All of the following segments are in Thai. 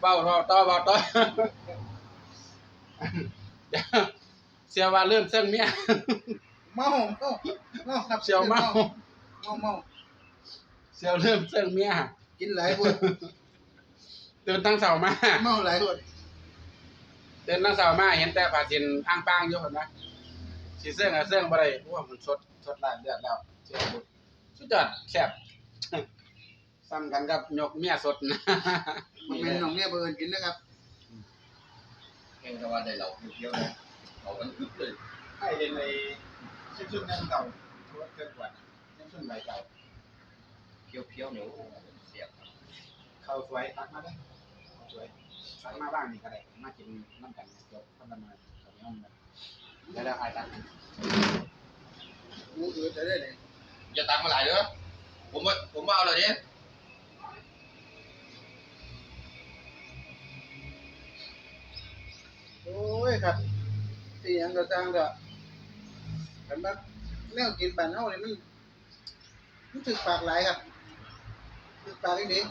เบ้าต่อต่อเบ้าต่อเดี๋ยวเสียว่าเริ่มเสื่องเมียเมาเมาเมาครับเสียวเมาเมาเมาเสียวเริ่มเสื่องเมียกินหลายคนเดินตั้งเสามาเมาหลายคนเดินตั้งเสามาเห็นแต่ผ้าสินอ้างป้างอยู่เห็นไหมสีเสื่องอะเสื่องบ่ได้เพราะว่ามันสดสดหลายเดือดแล้วเสียบุสุดยอดแซ่บ ซ้ำกันกับยกเมียสดนะ มันเป็นน้องเนี่ยเบิร์นกินนะครับแข่งกันว่าได้เราเที่ยวนะเรากันคึกเลยให้เรียนในชุดชุดนั่งเก่าชุดเกินกว่านั่งชุดใบเก่าเที่ยวเที่ยวเหนียวเสียบเข้าสวยตักมาเลยเข้าสวยตักมาบ้างนี่ก็ได้มากินน้ำกันจบพันละมาตอนนี้มันแล้วแล้วไอ้ตักหมูอืดจะได้เลยอย่าตักมาหลายเด้อผมว่าผมว่าเอาเลยดิโอ้ยครับที่หยังก็จ้างก็กันบักแนวกินบ้านเฮานี่มันมันถึกปากหลายครับถึกปากอีนี้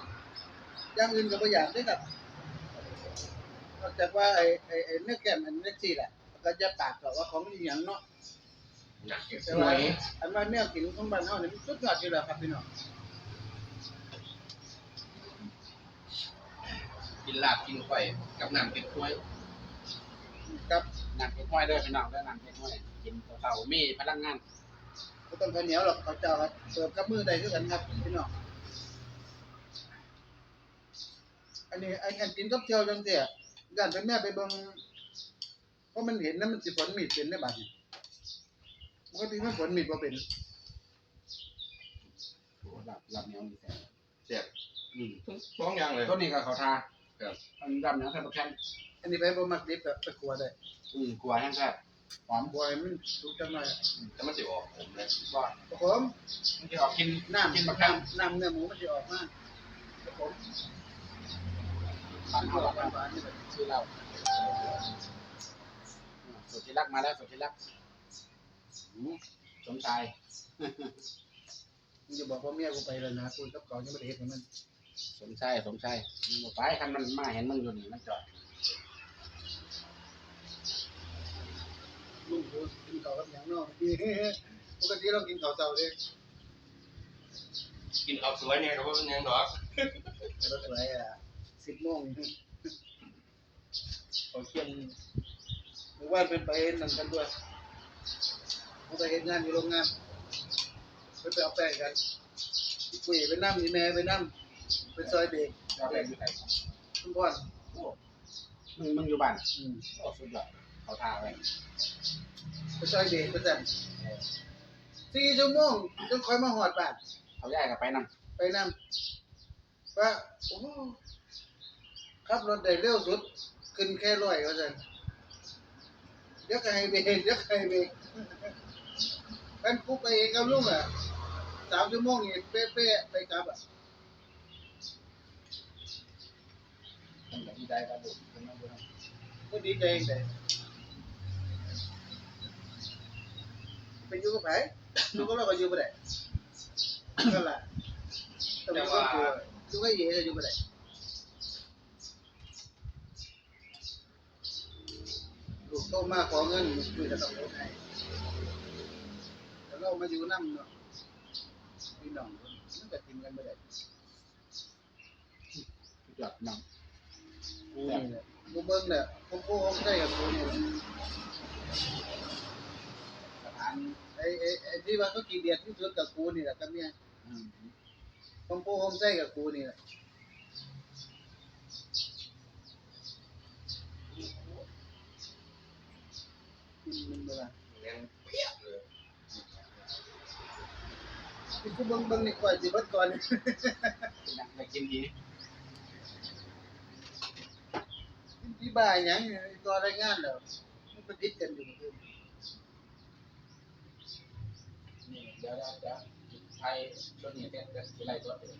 อย่างอื่นก็บ่อยากเด้อครับนอกจากว่าไอ้ไอ้ไอ้เนื้อแก้มอันนี้สิแหละก็จะปากก็ว่าของอีหยังเนาะหนักเก็บแต่หน่ว่าอยอันว่าแนวกินของบ้านเฮานี่มันสุดยอดอยู่แล้วครับพี่น้องกินลาบกินไข่กับน้ำเป็ดถ้วย ครับหนักเป็นห้อยด้วยพี่น้องด้วยหนักเป็นห้อยกินเต่ามีพลังงานบ่ต้องข้าวเหนียวหรอกข้าวเจ้าครับเสิร์ฟกับมือได้คือกันครับพี่น้องอันนี้อันอันกินกับเจียวจังซี่ย่านเป็นแม่ไปเบิ่งเพราะมันเห็นนะมันสิผลมีดเป็นได้บัดนี้ปกติมันผลมีดบ่เป็นหลับหลับเหนียวมีแสงเสียบอืมสองอย่างเลยต้นนี้ก็เขาทาครับมันดำเหนียวแทบแข็ง อันนี้ไปบ่มักดิบแบบไปกลัวได้อืมกลัวแห้งแซ่บหอมบ่ให้มันสุกจังหน่อยแต่มันสิออกผมเลยบ่ครับผมมันจะออกกินน้ำกินน้มะขามำน้ำเนื้อหมูมันสิออกมาครับผมบ้านอเขาอหรกอกหวานๆนี่แบบชื่อเราสุดที่รักมาแล้วสุดที่รักอืมสมชายมึงจะบอกว่าเมียกูไปแล้วนะกูกับเขายังบ่ได้เฮ็ดให้มัน สมชายสมชายมันบ่ไปคันมันมาเห็นมึงอยู่นี่มันจอด ลุงกูกินข้าวกับหยังนาะปกติเรากินข้าวเช้าเด้กินข้าวสวยเนี่ยเราก็เป็นยังดอกรถสวยอะ10โมงเขาเที่ยงเมื่อวานเป็นไปเฮ็ดนั่นกันด้วยเขาไปเฮ็ดงานอยู่โรงงานไปไปเอาแป้งกันคุยไปนั่อีแม่ไปนั่งไปซอยเบรกเราเรียนอยู่ไหนทุกคนโอ้มึงมึงอยู่บ้านอืมโอ้สุดยอดเขาทาไว้ ไปซอยเบรกประจำสี่ชั่วโมงจนคอยมาหอดบ้านเขาย้ายกันไปนำไปนำว่าโอ้โหขับรถได้เร็วสุด ขึ้นแค่ร้อยว่าซั่นเดี๋ยวก็ให้เบรกเดี๋ยวก็ให้เบรกกันกูไปเองกับลุงอะสามชั่วโมงนี่เป๊ะๆไปกลับอะมันก็ดีใจกันดูเป็นน้องบุญก็ดีใจเองแต่ ไปอยู่กับไผอยู่กับเราก็อยู่บ่ได้นั่นล่ะแต่ว่าอยู่กับเย่ก็อยู่บ่ได้ลูกโตมาขอเงินคุยกับตำรวจให้แต่เรามาอยู่นำเนาะพี่น้องมันก็กินกันบ่ได้สุดยอดน้องนี่แหละบ่เบิ่งแหละผมโกงได้กับกูนี่สถาน ไอ้ไอ้ไอ้ที่ว่าเขากินเดียดที่สุดกับกูนี่แหละกับเมียอืมผมโกงใส่กับกูนี่แหละกินมันบ่ล่ะแรงเปียกเลยที่กูเบิ่งเบิ่งนี่ก่อยสิเบิดก่อนนี่เป็นนักได้กินดีที่บ้านหยังนี่ต่อรายงานแล้วมันเป็นพิษกันอยู่เมื่อคืน นี่เดี๋ยวเดี๋ยวเดี๋ยวไทยช่วนี้เนี่ยเดี๋ยวสิไล่ตัวเอง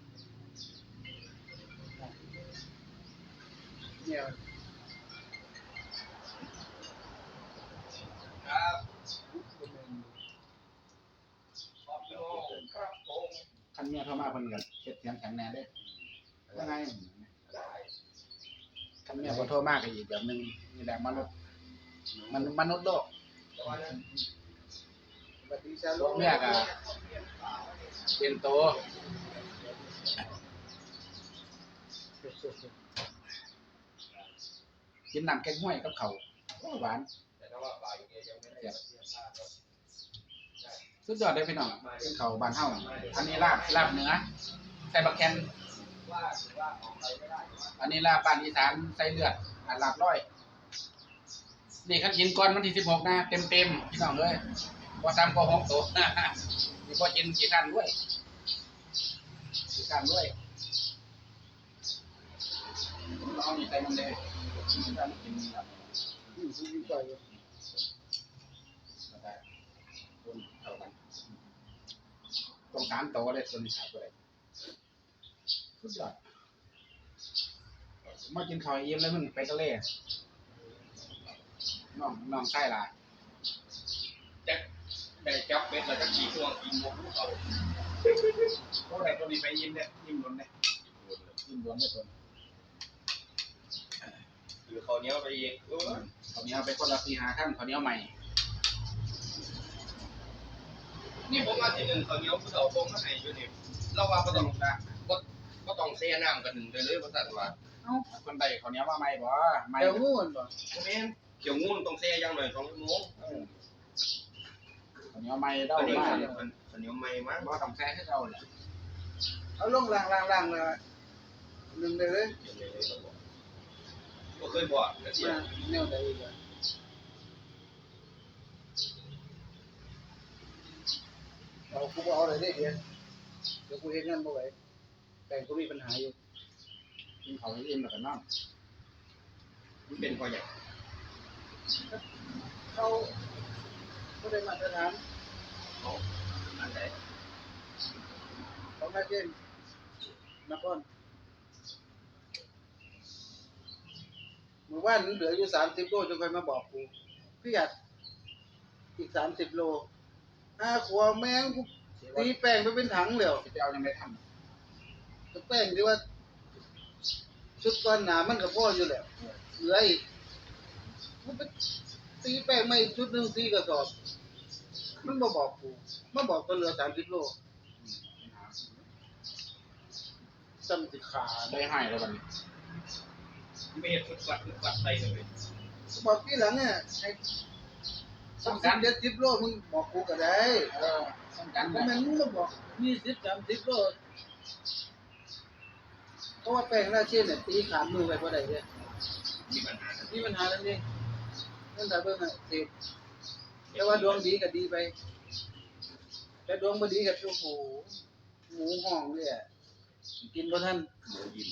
เนี่ยครับคันเมียโทรมาเพิ่นก็เฮ็ดเสียงแข็งแน่เด้ยังไงคันเมียบ่โทรมากก็อีกแบบนึงนี่แหละมนุษย์มันมนุษย์โลก ลวกเมียก็เป็นโตกินน้ำแกงห้วยกับข้าวโอ้หวานแต่ถ้าบายเนี่ยยังได้เสียค่าก็สุดยอดเลยพี่น้องกินข้าบานเฮาอันนี้ลาบลาบเนื้อใส่บักแคนอันนี้ลาบบ้านอีสานใส่เลือดอันลาบร้อย นี่คันกินก่อนวันที่16นะเต็มๆพี่น้องเอ้ย บ่ซ้ำก็6ตัวนี่บ่กินกี่คันด้วยกี่คันด้วยลองนี่ใส่มันเลยกินกันกินครับอืมสุดยออยู่แล้วก็คนเท่ากันตรงสามโตวเลยตัวนี้ขายตัวใดสุดยอดมากินข้าวเยี่ยมเลยมึงไปทะเลน้องน้องใช่ล่ะจะ ได้จับเบ็ดแล้วก็ขี่ช่วงกินหมกเขาพวกไหนตัวนี้ไปยิ้มเนี่ยยิ้มล้วนเนี่ยยิ้มล้วนเนี่ยตัวนี้คือเขาเนี้ยไปเองเออเขาวเหนี้เอาไปคนละปีหาขั้นเขาวเหนี้ยวใหม่ นี่ผมมาที่หนึ่งเขาเนี้ยผู้เฒ่าตรงมาให้อยู่นี่เราว่าก็ต้องก็ก็ต้องเสียน้ำกันหนึ่งไปเลยภาษาว่าเอ้าคนใดเขาวเหนี้ยวว่าไม่บ่ไม่เดี๋ยวงูนบ่แม่นเกี่ยวงูต้องเสียอย่างหน่อยสองชั่วโมง เหนียวไม่เด้าอันนี้มาขักนขันขันเหนียวไม่มากบ่ต้องแซ่ให้เราเลยเอาลงล่างล่างล่างเลยหนึ่งเลยเลยก็เคยบอกนะเสียมาแนวใดอีกอะเอากูบ่เอาเลยเด้เดี๋ยวเดี๋ยวกูเฮ็ดงานบ่ไหวแต่กูมีปัญหาอยู่กินเขาวให้อิ่มแล้วก็นอนมันเป็นพออย่างเขาบ่ได้มาตรฐาน อันไหนของนายเจนนครเมื่อวานเหลืออยู่สามสิบโลจนใครมาบอกกูพี่อยากอีกสามสิบโลห้าขวแมงกูตีแป้งไปเป็นถังแล้วสิไปเอายังไงทแต่แป้งที่ว่า ชุดก้อนหนามันกับพ่ออยู่แล้วเหลืออีกมันไปตีแป้งไม่ชุดหนึ่งตีกระสอบ มันมาบอกกูมาบอกตัวเหลือสามสิบโลำซ้ำสิขาได้ให้แล้วบัดนี้ไม่เห็นฟุดฟัดฟุดฟัดไปเลยบอกที่หลังเนี่ยไอ้สามสิบเจ็ดสิบโลมึงบอกกูก็ได้เออสำคัญทำไมนมึงมาบอกยี่สิบสามสิบโลเพราะว่าแป้งราเช่นเนี่ยตีขามือไปเพราะใดเนี่ยมีปัญหามีปัญหาแล้วนี่นั่นแต่เบิ่งอะสิ แต่ว่าดวงดีก็ดีไป แต่ดวงบ่ดีก็โอ้โหหมูห้องเลยอะกินบ่ทันหมูยิน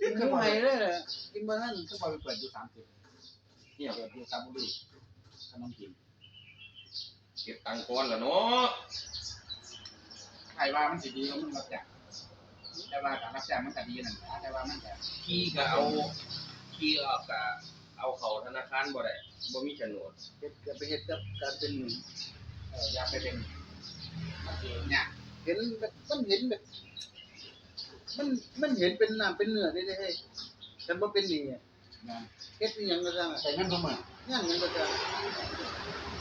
กินข้าวไห้เลยอะกินบ่ทันคือพอไปเปิดอยู่สามสิบเนี่ยเปิดอยู่สามบุรีขนมกินเก็บตังค์ก้อนแล้วเนาะใครว่ามันสิดีก็มันรับจ้างแต่ว่าการรับจ้างมันก็ดีนั่นแหละแต่ว่ามันก็ขี้ก็เอาขี้ก็เอากะเอาเขาธนาคารบ่ได้ บ่มีโฉนดเฮ็ดก็ไปเฮ็ดกับการเป็นหนี้เอออยากไปเป็นมันสิเนี่ยเห็นแบบมันเห็นแบบมันมันเห็นเป็นน้ำเป็นเนื้อได้เลยเฮ้ยแต่บ่เป็นหนี้อะนะเฮ็ดอีหยังก็จังอะใส่เงินทุกมื้อย่างหยังก็จัง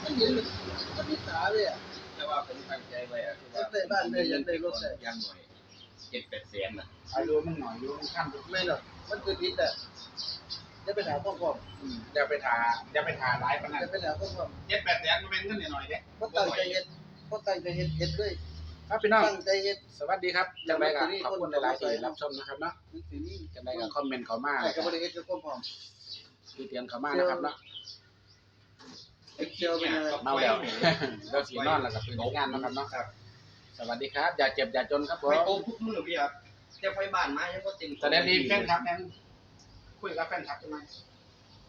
มันเห็นแบบมันมีตาเลยอะแต่ว่าผมตั้งใจไว้อะคือว่าอยากได้บ้านได้อยากได้รถได้ อยังหน่อยเจ็ดแปดแสนน่ะอายุมันหน่อยอยู่มันขั้นอยู่ไม่หรอกมันคือพิษอะ จะไปหาพ่อพ่อมอืมอย่าไปทาอย่าไปทาหลายปานนั้นจะไปหาพ่อพ่อมเจ็ดแปดแสนมันเป็นเงินหน่อยๆเด้บ่ตั้งใจเฮ็ดบ่ตั้งใจเฮ็ดเฮ็ดเลยครับพี่น้องตั้งใจเฮ็ดสวัสดีครับจังไรกันขอบคุณหลายๆที่รับชมนะครับเนาะมันสิมีจังไรก็คอมเมนต์เข้ามาแต่ก็บ่ได้เฮ็ดกับพ่อพ่อมที่เตียนเข้ามานะครับเนาะเฮ็ดเจียวเป็นอะไรเมาแล้วเราสีนอนแล้วก็ตื่นงานนะครับเนาะครับสวัสดีครับ อย่าเจ็บอย่าจนครับผไฟมโตทุกมือพี่ครับแต่ไฟบ้านมายังบ่เต็มแสดงดีแฟนครับแม่ง คุยกับแฟนครับใช่ไหม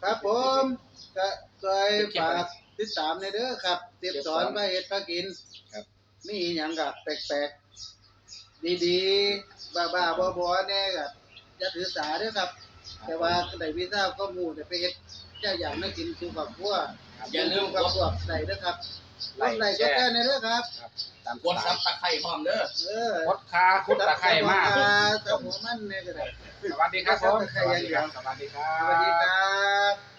ครับผมก็ซอยฝากติดตามในเด้อครับเตรียมสอนมาเฮ็ดมากินครับ มีอีหยังก็แปลกๆ ดีๆ บ้าๆบอๆแน่ก็อย่าถือสาเด้อครับ แต่ว่าได้วีซ่าก็หมู่ได้ไปเฮ็ดเจ้าอย่างนั้นกินสู่ครอบครัวอย่าลืมกับกดพวกใดเด้อครับ ไลกดค์ไลค์แชกดร์แชร์ในเด้อครับครับ ตามกดซับตะไคร้พร้อมเด้อ เออกดคาคุดตะไคร้มากจับหัวมันเนี่ยก็ได้สวัสดีครับผมตะไคร้อย่างเดียวสวัสดีครับ สวัสดีครับ